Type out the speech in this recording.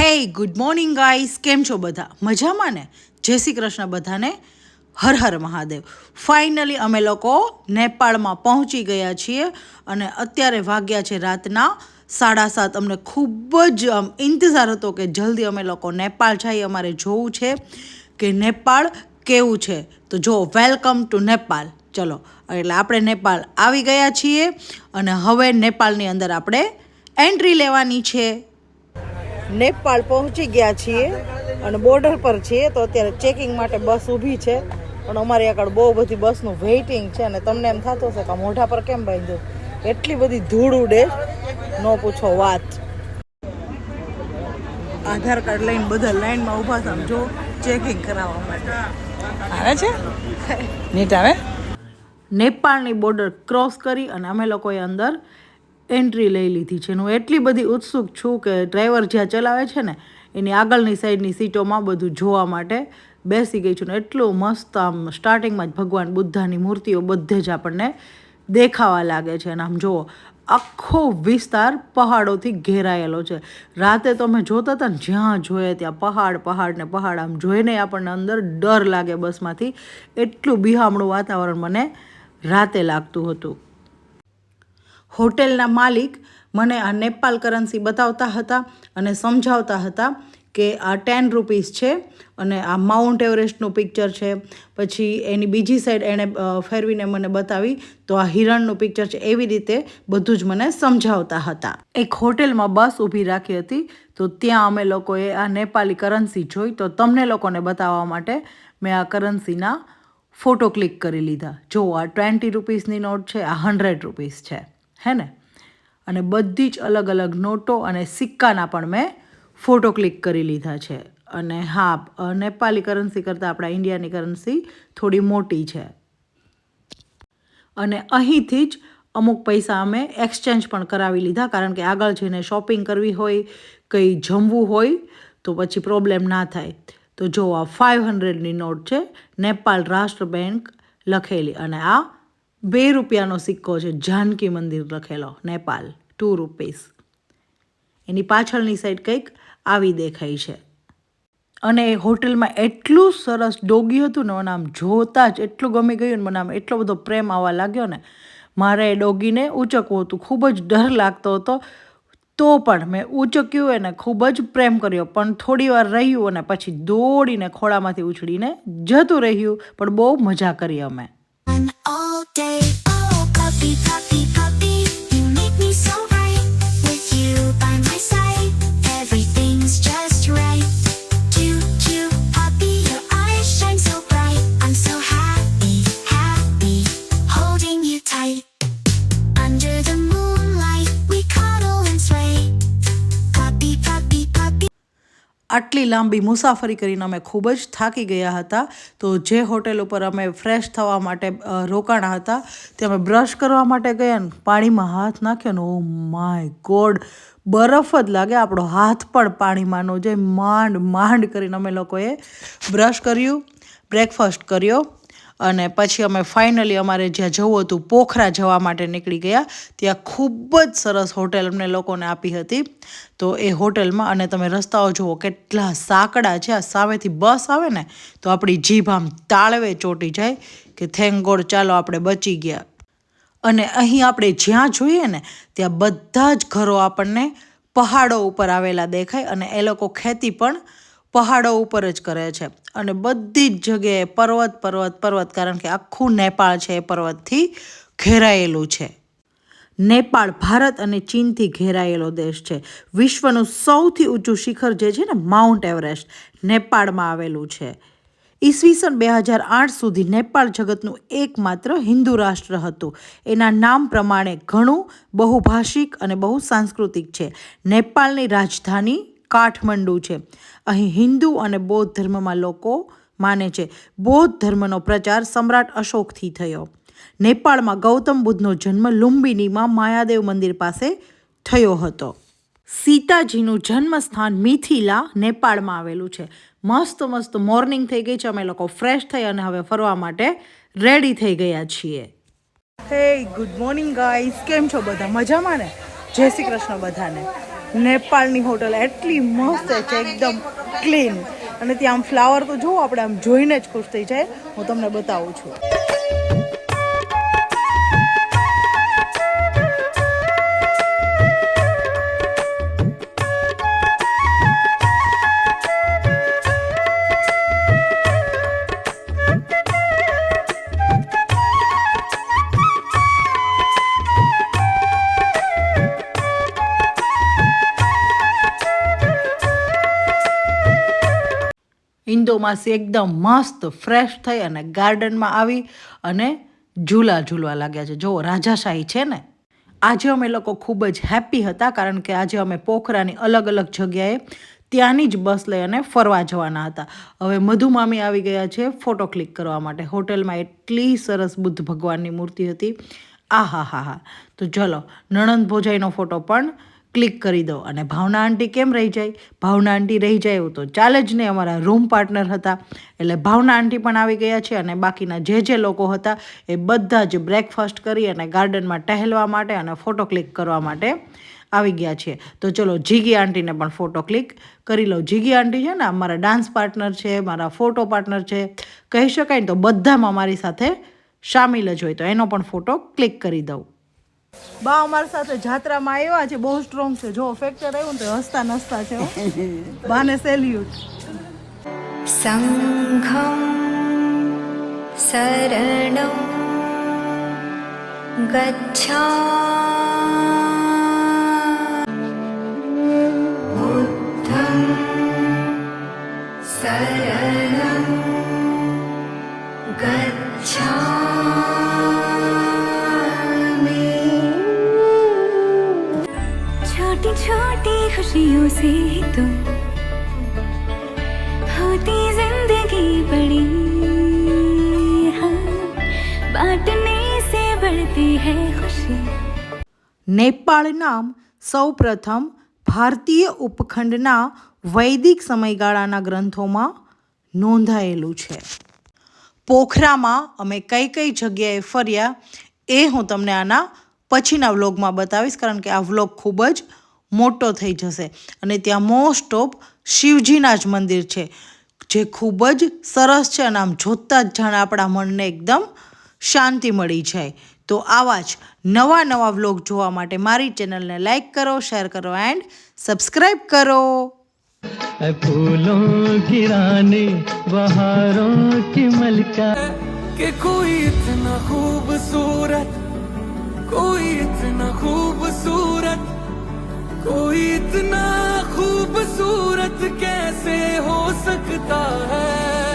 હે good morning guys કેમ છો બધા? મજામાં ને? જય શ્રી કૃષ્ણ બધાને. હર હર મહાદેવ. ફાઇનલી અમે લોકો નેપાળમાં પહોંચી ગયા છીએ અને અત્યારે વાગ્યા છે રાતના સાડા સાત. અમને ખૂબ જ, આમ, ઇંતજાર હતો કે જલ્દી અમે લોકો નેપાળ જઈએ. અમારે જોવું છે કે નેપાળ કેવું છે. તો જો વેલકમ ટુ નેપાળ. ચલો, એટલે આપણે નેપાળ આવી ગયા છીએ અને હવે નેપાળની અંદર આપણે એન્ટ્રી લેવાની છે. નેપાળ પહોંચી ગયા છીએ અને બોર્ડર પર છીએ તો અત્યારે ચેકિંગ માટે બસ ઊભી છે. પણ અમારી આગળ બહુ બધી બસનું વેઇટિંગ છે અને તમને એમ થતું હશે કે મોઢા પર કેમ બાંધ્યું? એટલી બધી ધૂળ ઉડે. ન પૂછો વાત. આધાર કાર્ડ લઈને બધા લાઈનમાં ઊભા છે. જો ચેકિંગ કરાવવા માટે. આવે છે? નીટ આવે? નેપાળની બોર્ડર ક્રોસ કરી અને અમે લોકોએ અંદર એન્ટ્રી લઈ લીધી છે. હું એટલી બધી ઉત્સુક છું કે ડ્રાઈવર જ્યાં ચલાવે છે ને, એની આગળની સાઈડની સીટોમાં બધું જોવા માટે બેસી ગઈ છું ને, એટલું મસ્ત આમ સ્ટાર્ટિંગમાં જ ભગવાન બુદ્ધાની મૂર્તિઓ બધે જ આપણને દેખાવા લાગે છે. અને આમ જુઓ, આખો વિસ્તાર પહાડોથી ઘેરાયેલો છે. રાતે તો અમે જોતા હતા ને, જ્યાં જોઈએ ત્યાં પહાડ પહાડ ને પહાડ, આમ જોઈને આપણને અંદર ડર લાગે બસમાંથી. એટલું બિહામણું વાતાવરણ મને રાતે લાગતું હતું. હોટેલના માલિક મને આ નેપાલ કરન્સી બતાવતા હતા અને સમજાવતા હતા કે આ ટેન રૂપીસ છે અને આ માઉન્ટ એવરેસ્ટનું પિક્ચર છે. પછી એની બીજી સાઈડ એણે ફેરવીને મને બતાવી તો આ હિરણનું પિક્ચર છે. એવી રીતે બધું જ મને સમજાવતા હતા. એક હોટેલમાં બસ ઊભી રાખી હતી તો ત્યાં અમે લોકોએ આ નેપાલી કરન્સી જોઈ તો તમને લોકોને બતાવવા માટે મેં આ કરન્સીના ફોટો ક્લિક કરી લીધા. જો આ ટ્વેન્ટી રૂપીસની નોટ છે, આ હંડ્રેડ રૂપીસ છે. હે ને? અને બધી જ અલગ અલગ નોટો અને સિક્કાના પણ મેં ફોટો ક્લિક કરી લીધા છે. અને હા નેપાલી કરન્સી કરતાં આપણા ઇન્ડિયાની કરન્સી થોડી મોટી છે. અને અહીંથી જ અમુક પૈસા અમે એક્સચેન્જ પણ કરાવી લીધા, કારણ કે આગળ જઈને શોપિંગ કરવી હોય, કંઈ જમવું હોય, તો પછી પ્રોબ્લેમ ના થાય. તો જો આ ફાઇવ હંડ્રેડની નોટ છે, નેપાલ રાષ્ટ્ર બેંક લખેલી અને આ બે રૂપિયાનો સિક્કો છે, જાનકી મંદિર લખેલો, નેપાલ ટુ રૂપીસ એની પાછળની સાઈડ કંઈક આવી દેખાય છે. અને એ હોટલમાં એટલું સરસ ડોગી હતું ને, મને આમ જોતા જ એટલું ગમી ગયું ને, મને આમ એટલો બધો પ્રેમ આવવા લાગ્યો ને, મારે એ ડોગીને ઉચકવું હતું. ખૂબ જ ડર લાગતો હતો. તો પણ મેં ઉચક્યું એને ખૂબ જ પ્રેમ કર્યો. પણ થોડી વાર રહ્યું અને પછી દોડીને ખોળામાંથી ઉછળીને જતું રહ્યું, પણ બહુ મજા કરી અમે. આટલી લાંબી મુસાફરી કરીને અમે ખૂબ જ થાકી ગયા હતા. તો જે હોટેલ ઉપર અમે ફ્રેશ થવા માટે રોકાણા હતા, તે અમે બ્રશ કરવા માટે ગયા ને પાણીમાં હાથ નાખ્યો ને ઓ માય ગોડ બરફ જ લાગે. આપણો હાથ પણ પાણીમાંનો, જે માંડ માંડ કરીને અમે લોકોએ બ્રશ કર્યું બ્રેકફાસ્ટ કર્યો. અને પછી અમે ફાઇનલી અમારે જ્યાં જવું હતું, પોખરા જવા માટે નીકળી ગયા. ત્યાં ખૂબ જ સરસ હોટેલ અમને લોકોને આપી હતી. તો એ હોટેલમાં, અને તમે રસ્તાઓ જુઓ, કેટલા સાંકડા છે. આ સામેથી બસ આવે ને, તો આપણી જીભ આમ તાળવે ચોંટી જાય કે થેન્ક ગોડ ચાલો આપણે બચી ગયા. અને અહીં આપણે જ્યાં જોઈએ ને, ત્યાં બધા જ ઘરો આપણને પહાડો ઉપર આવેલા દેખાય અને એ લોકો ખેતી પણ પહાડો ઉપર જ કરે છે. અને બધી જ જગ્યાએ પર્વત પર્વત પર્વત, કારણ કે આખું નેપાળ છે એ પર્વતથી ઘેરાયેલું છે. નેપાળ ભારત અને ચીનથી ઘેરાયેલો દેશ છે. વિશ્વનું સૌથી ઊંચું શિખર જે છે ને, માઉન્ટ એવરેસ્ટ, નેપાળમાં આવેલું છે. ઈસવીસન બે હજાર આઠ સુધી નેપાળ જગતનું એકમાત્ર હિન્દુ રાષ્ટ્ર હતું. એના નામ પ્રમાણે ઘણું બહુભાષિક અને બહુ સાંસ્કૃતિક છે. નેપાળની રાજધાની કાઠમંડુ છે. અહીં હિન્દુ અને બૌદ્ધ ધર્મમાં લોકો માને છે. બૌદ્ધ ધર્મનો પ્રચાર સમ્રાટ અશોકથી થયો. નેપાળમાં ગૌતમ બુદ્ધનો જન્મ લુંબિનીમાં માયાદેવ મંદિર પાસે થયો હતો. સીતાજીનું જન્મસ્થાન મિથિલા, નેપાળમાં આવેલું છે. મસ્ત મસ્ત મોર્નિંગ થઈ ગઈ છે. અમે લોકો ફ્રેશ થઈ અને હવે ફરવા માટે રેડી થઈ ગયા છીએ. હે ગુડ મોર્નિંગ ગાઈસ કેમ છો બધા? મજામાં ને? જય શ્રી કૃષ્ણ બધાને. નેપાળની હોટલ એટલી મસ્ત છે એકદમ ક્લીન અને ત્યાં આમ ફ્લાવર તો જુઓ આપણે આમ જોઈને જ ખુશ થઈ જાય. હું તમને બતાવું છું. ઇન્દોમાસી એકદમ મસ્ત ફ્રેશ થઈ અને ગાર્ડનમાં આવી અને ઝૂલા ઝૂલવા લાગ્યા છે. જુઓ, રાજાશાહી છે ને? આજે અમે લોકો ખૂબ જ હેપી હતા કારણ કે આજે અમે પોખરાની અલગ અલગ જગ્યાએ ત્યાંની જ બસ લઈ અને ફરવા જવાના હતા. હવે મધુમામી આવી ગયા છે ફોટો ક્લિક કરવા માટે. હોટેલમાં એટલી સરસ બુદ્ધ ભગવાનની મૂર્તિ હતી. આ હા હા હા તો ચલો, નણંદ ભોજાઈનો ફોટો પણ ક્લિક કરી દો અને ભાવના આંટી કેમ રહી જાય? ભાવના આંટી રહી જાય એવું તો ચાલે જ નહીં. અમારા રૂમ પાર્ટનર હતા. એટલે ભાવના આંટી પણ આવી ગયા છે અને બાકીના જે જે લોકો હતા એ બધા જ બ્રેકફાસ્ટ કરી અને ગાર્ડનમાં ટહેલવા માટે અને ફોટો ક્લિક કરવા માટે આવી ગયા છે. તો ચલો જીગી આંટીને પણ ફોટો ક્લિક કરી લો. જીગી આંટી છે ને મારા ડાન્સ પાર્ટનર છે, મારા ફોટો પાર્ટનર છે. કહી શકાય ને તો બધામાં મારી સાથે સામેલ જ હોય તો એનો પણ ફોટો ક્લિક કરી દઉં. બા અમારી સાથે જાત્રામાં આવ્યા છે બહુ સ્ટ્રોંગ છે. જો ફેક્ટર આવ્યું તો હસતા નસતા છે બાને સેલ્યુટ સંઘમ શરણમ ગચ્છા खुशियों से तो होती जिंदगी बड़ी हाँ बांटने से बढ़ती है खुशी નેપાળ નામ સૌપ્રથમ ભારતીય ઉપખંડના વૈદિક સમયગાળાના ગ્રંથોમાં નોંધાયેલું છે પોખરામાં અમે કઈ કઈ જગ્યાએ ફર્યા એ હું તમને આના પછીના વ્લોગમાં બતાવીશ કારણ કે આ વ્લોગ ખૂબ જ મોટો થઈ જશે. અને ત્યાં મોસ્ટ ઓફ શિવજીના જ મંદિર છે જે ખૂબ જ સરસ છે અને આમ જોતાં જ જાણે આપણા મનને એકદમ શાંતિ મળી જાય. તો આવા જ નવા નવા વ્લોગ જોવા માટે મારી ચેનલને લાઈક કરો શેર કરો એન્ડ સબસ્ક્રાઈબ કરો. ફૂલોં ગિરાને બહારોં કી મલકા. કે કોઈ ઇતના ખૂબસૂરત કોઈ ઇતના ખૂબસૂરત कोई इतना खूबसूरत कैसे हो सकता है